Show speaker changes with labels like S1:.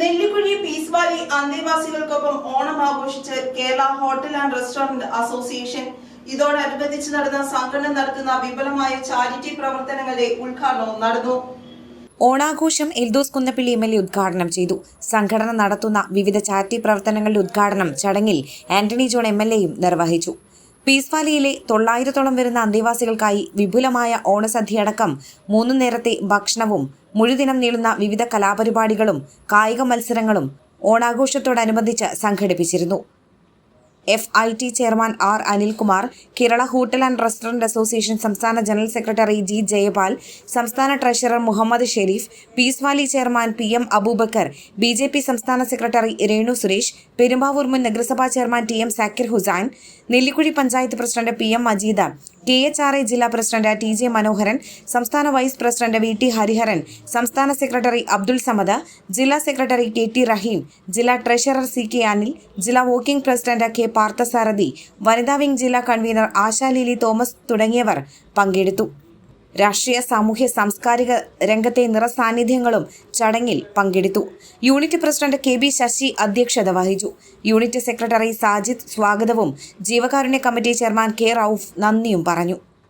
S1: Nellikuzhi piece Valley അന്തേവാസികൾക്കൊപ്പം ഓണം ആഘോഷിച്ച് Kerala Hotel and Restaurant Association. ഇതോടനുബന്ധിച്ച് നടന്ന സംഘടന നടത്തുന്ന വിപുലമായ ചാരിറ്റി പ്രവർത്തനങ്ങളുടെ ഉദ്ഘാടനവും നടന്നു.
S2: ഓണാഘോഷം Eldhose Kunnappilly M L A ഉദ്ഘാടനം ചെയ്തു. സംഘടന നടത്തുന്ന വിവിധ ചാരിറ്റി പ്രവർത്തനങ്ങളുടെ ഉദ്ഘാടനം ചടങ്ങിൽ ആന്റണി ജോൺ എം എൽ എയും നിർവഹിച്ചു. പീസ് വാലിയിലെ തൊള്ളായിരത്തോളം വരുന്ന അന്തേവാസികൾക്കായി വിപുലമായ ഓണസദ്യയടക്കം മൂന്നു നേരത്തെ ഭക്ഷണവും മുഴുദിനം നീളുന്ന വിവിധ കലാപരിപാടികളും കായിക മത്സരങ്ങളും ഓണാഘോഷത്തോടനുബന്ധിച്ച് സംഘടിപ്പിച്ചിരുന്നു. F I T chairman R Anilkumar Kerala Hotel and Restaurant Association സംസ്ഥാന ജനറൽ സെക്രട്ടറി ജി ജയപാൽ സംസ്ഥാന treasurer Muhammad Sharif Peace Valley chairman P M Abubakar B J P സംസ്ഥാന സെക്രട്ടറി രേണു സുരേഷ് പെരുമ്പാവൂർ മുൻ നഗരസഭാ chairman T M Zakir Hussain Nellikkuzhi panchayat president P M Majeed K H R A ജില്ലാ president T J Manoharan സംസ്ഥാന vice president V T Hariharan സംസ്ഥാന secretary Abdul Samad ജില്ലാ secretary K T റഹീം ജില്ലാ treasurer C K Anil ജില്ലാ walking president K Parthasarathy വനിതാ wing ജില്ലാ convener ASHA Lily Thomas തുടങ്ങിയവർ പങ്കെടുത്തു. രാഷ്ട്രീയ സാമൂഹ്യ സാംസ്കാരിക രംഗത്തെ നിറസാന്നിധ്യങ്ങളും ചടങ്ങിൽ പങ്കെടുത്തു. Unit president K B Sasi അധ്യക്ഷത വഹിച്ചു. യൂണിറ്റ് സെക്രട്ടറി സാജിദ് സ്വാഗതവും ജീവകാരുണ്യ കമ്മിറ്റി ചെയർമാൻ കെ റൌഫ് നന്ദിയും പറഞ്ഞു.